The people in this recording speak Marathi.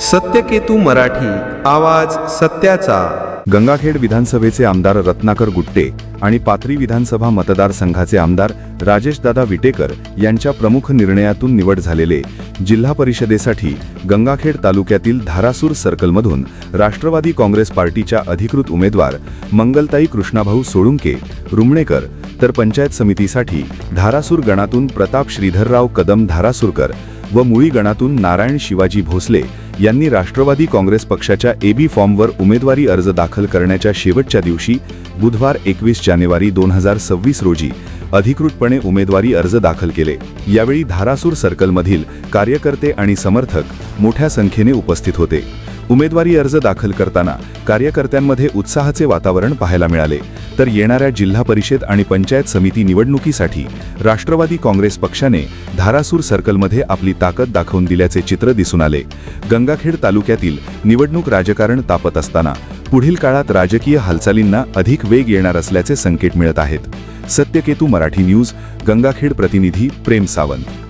सत्यकेतू मराठी आवाज सत्याचा. गंगाखेड विधानसभेचे आमदार रत्नाकर गुट्टे आणि पाथरी विधानसभा मतदारसंघाचे आमदार राजेशदादा विटेकर यांच्या प्रमुख निर्णयातून निवड झालेले जिल्हा परिषदेसाठी गंगाखेड तालुक्यातील धारासूर सर्कलमधून राष्ट्रवादी काँग्रेस पार्टीच्या अधिकृत उमेदवार मंगलताई कृष्णाभाऊ सोळुंके रुमणेकर तर पंचायत समितीसाठी धारासूर गणातून प्रताप श्रीधरराव कदम धारासूरकर व मुळी गणातून नारायण शिवाजी भोसले यांनी राष्ट्रवादी काँग्रेस पक्षाच्या एबी फॉर्मवर उमेदवारी अर्ज दाखल करण्याच्या शेवटच्या दिवशी बुधवार एकवीस जानेवारी दोन हजार सव्वीस रोजी अधिकृतपणे उमेदवारी अर्ज दाखल केले. यावेळी धारासूर सर्कलमधील कार्यकर्ते आणि समर्थक मोठ्या संख्येने उपस्थित होते. उमेदवारी अर्ज दाखल करताना कार्यकर्त्यांमध्ये उत्साहाचे वातावरण पाहायला मिळाले. तर येणाऱ्या जिल्हा परिषद आणि पंचायत समिती निवडणुकीसाठी राष्ट्रवादी काँग्रेस पक्षाने धारासूर सर्कलमध्ये आपली ताकद दाखवून दिल्याचे चित्र दिसून आले. गंगाखेड तालुक्यातील निवडणूक राजकारण तापत असताना पुढील काळात राजकीय हालचालींना अधिक वेग येणार असल्याचे संकेत मिळत आहेत. सत्यकेतू मराठी न्यूज गंगाखेड प्रतिनिधी प्रेम सावंत.